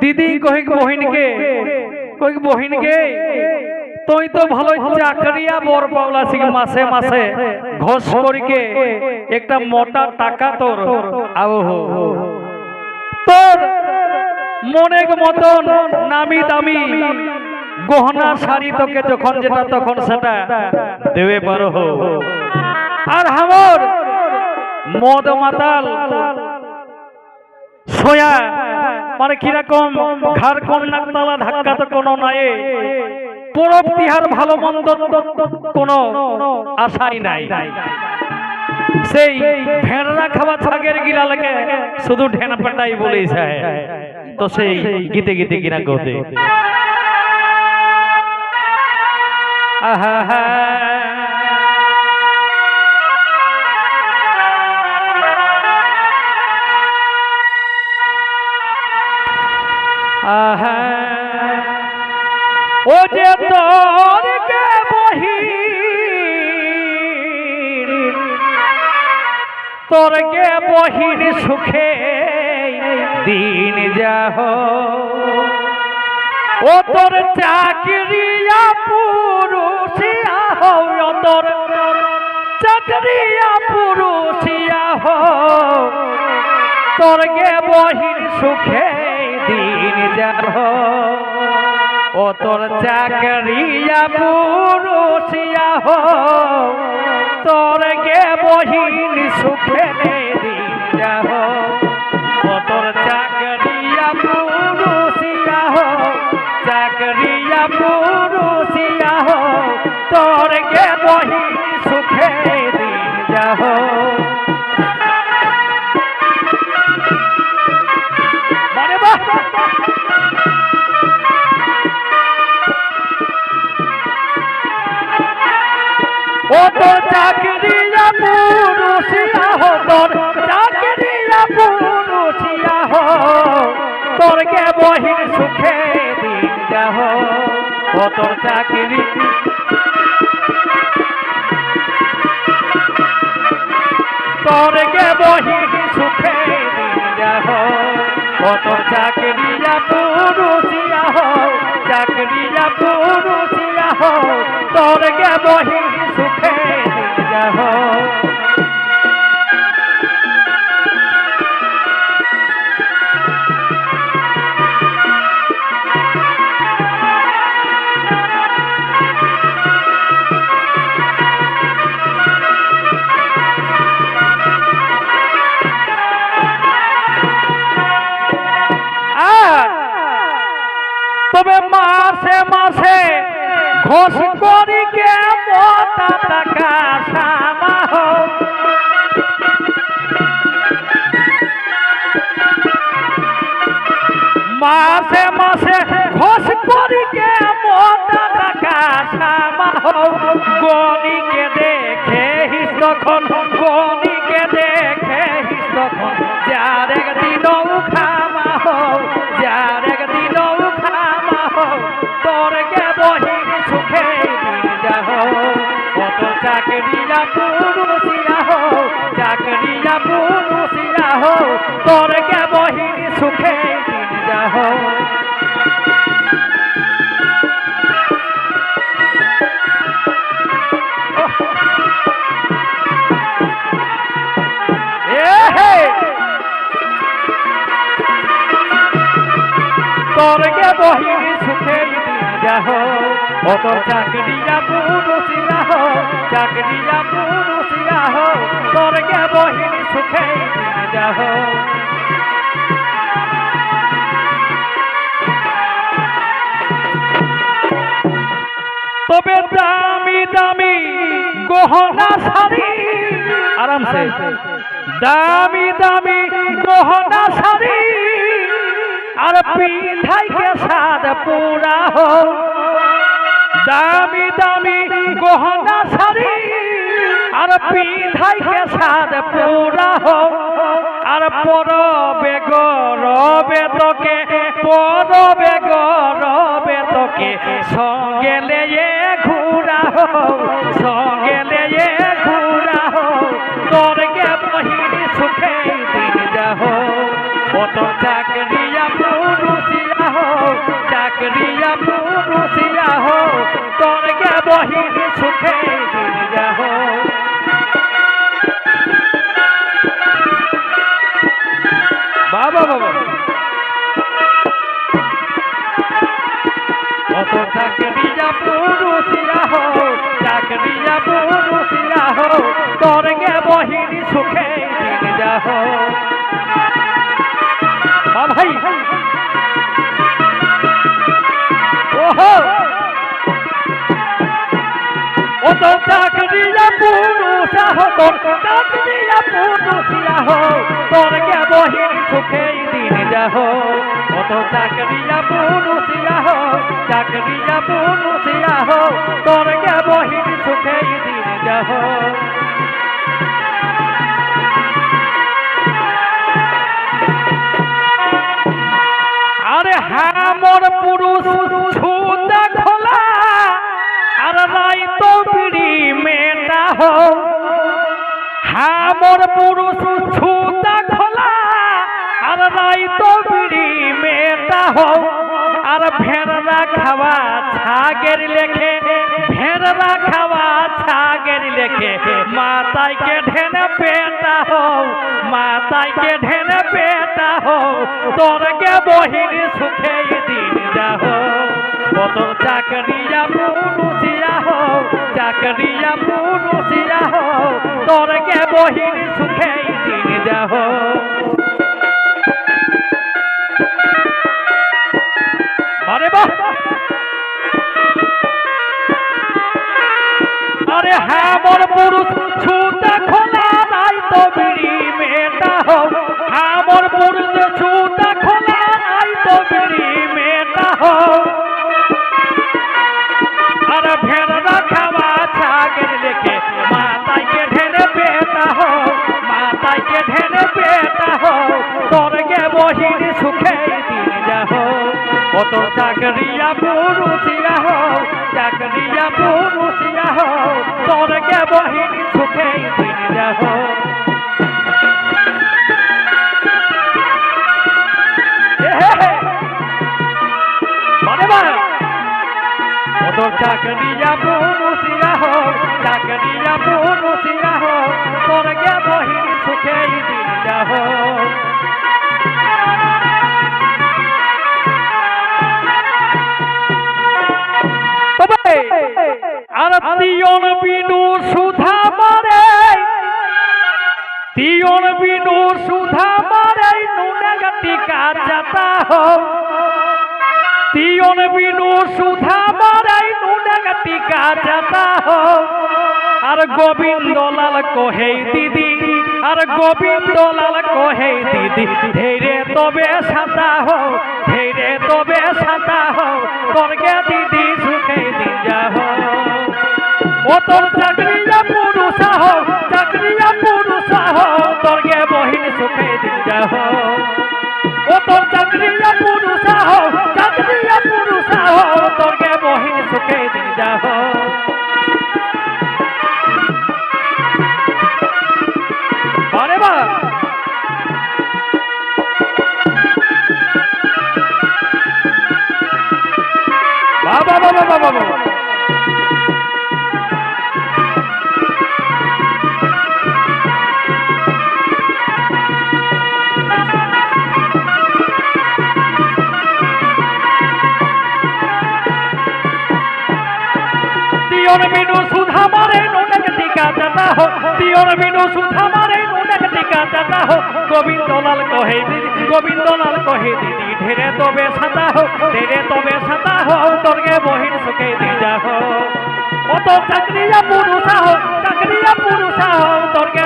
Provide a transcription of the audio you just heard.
দিদি কহিক বহিনকে কহিক বহিনকে তুই তো ভালো চাকরিয়া বর পাওলা শিখ মাসে মাসে ঘোষ করিকে একটা মোটা টাকা তোর আও তোর মনের মতন নামি দামি গহনা শাড়ি তোকে যখন যেটা তখন সেটা দেবে পারো আর আমার মদ মাতাল, সোয়া মানে কীরকম? ঘর কন্যা তালা ধাক্কা তো কোনো নাই পরব তিহার ভালো মন্দ কোনো আশাই নাই। সেই ভেড়া খাওয়া ছাগের গিরা লাগে শুধু ঢেনা পেটাই বলেছে। তো সেই গীতে গীতে কিনা গোতে। আহা হা যে তোর কে বহি তোর কে বহিন সুখে দিন যাহ। ও তোর চাকরিয়া পুরুষিয়া হো তোর চাকরিয়া পুরুষিয়া হো তোর গে সুখে দিন যাব ও তোর চাকরিয়া পুরুষিয়া হো। তোর গে বহিন সুখে ও তোর চাকরিয়া পুরুষিয়া হো। চাকরিয়া পুরুষিয়া হো। তোর গে তোর চাকরিয়া পুরুষিয়া হো তোর চাকরিয়া পুরুষিয়া হো তোর কে বহিন সুখে দিন যাহ ও তোর চাকরি তোর কে বহিন সুখে দিন যাহ ও তোর চাকরিয়া পুরুষিয়া হো চাকরিয়া পুরুষিয়া হো তোর কে বহিন তবে মাসে মাসে ঘোষ করি কে মাসে মাসে ঘোষ করি কে মোটা টাকা সামা হো চাকরিয়া পুরুষিয়া হো চাকরিয়া পুরুষিয়া হো তোর গে বহিন সুখে দিন যাহ এহে! তোরকে বহিনী সুখে দিন যাহ ও তোর চাকরিয়া পুরুষিয়া হো চাকরিয়া পুরুষিয়া হো তোরকে বহিনী সুখে যাহ। তবে দামি দামি গহনা শাড়ি, আরামসে। দামি দামি গহনা শাড়ি, আর পিঠাই কে সাদ পুরা হো দামি দামি গহনা শাড়ি, আর পিঠাই কে সাদ পুরা হো আর পরবে গরবে তোকে, পরবে গরবে তোকে, সঙ্গে লেয়ে ঘুরা হো সঙ্গে মহির সুখে গিরিজাহ বাবা বাবা অত চাকরিয়া পুরুষিয়া হো চাকরিয়া পুরুষিয়া হো তোর গে মহির সুখে গিরিজাহ পুরুষা হো তোর চাকরিয়া পুরুষিয়া হো তোর গে বহিনী সুখে দিন যাহ ও তো চাকরিয়া পুরুষিয়া হো চাকরিয়া পুরুষিয়া হো আরে হ্যাঁ মোর পুরুষ ছুতা খোলা, আর রাই তো বিড়ি মেটা হো আর ভেড়া খাওয়া ছাগের লেখে ভেড়া খাওয়া ছাগের লেখে। মাতাইকে ঢেনে পেটা হো মাতাইকে ঢেনে পেটা হো তোর গে সুখে দিন যাহ। কত চাকরিয়া পুরুষিয়া হো চাকরিয়া পুরুষিয়া হো তোর কে বহিন সুখে দিন যাহ। আরে বাহ! আরে হ্যাঁ বড় পুরুষ চাকরিয়া পুরুষিয়া হো চাকরিয়া পুরুষিয়া হো তোর গে বহিন সুখে দিন যাহ মানে কত চাকরিয়া পুরুষিয়া হো চাকরিয়া পুরুষিয়া হো তোর গে বহিন সুখে টিকা যাতা হো তিয়ন বিনু সুধা মারে নুনে টিকা যাতা হো আর গোবিন্দ লাল কোহে, দিদি, আর গোবিন্দ লাল কোহে, দিদি ধীরে তবে সাঁতা হো ধীরে তবে সাঁতা হো তোরকে দিদি সুখে দিন যাহ ও তোর চাকরিয়া পুরুষা হো চাকরিয়া পুরুষা হো তোরকে বহিন সুখে দিন যাহ। বাবা বাবা বাবা বাবা তিয়ন বিনু সুধা মারে নুনক টিকা জাতা হো। তিয়র বিনু সুধা মারে নুনক টিকা জাতা হো। গোবিন্দ লাল কহে দিদি গোবিন্দ লাল কহে দিদি, ঢেরে তবে সাতা হো, ঢেরে তবে সাতা হো তোরগে বহির সুখে দি যা হো। ও তো চাকরিয়া পুরুষা হো, চাকরিয়া পুরুষা হো তোরগে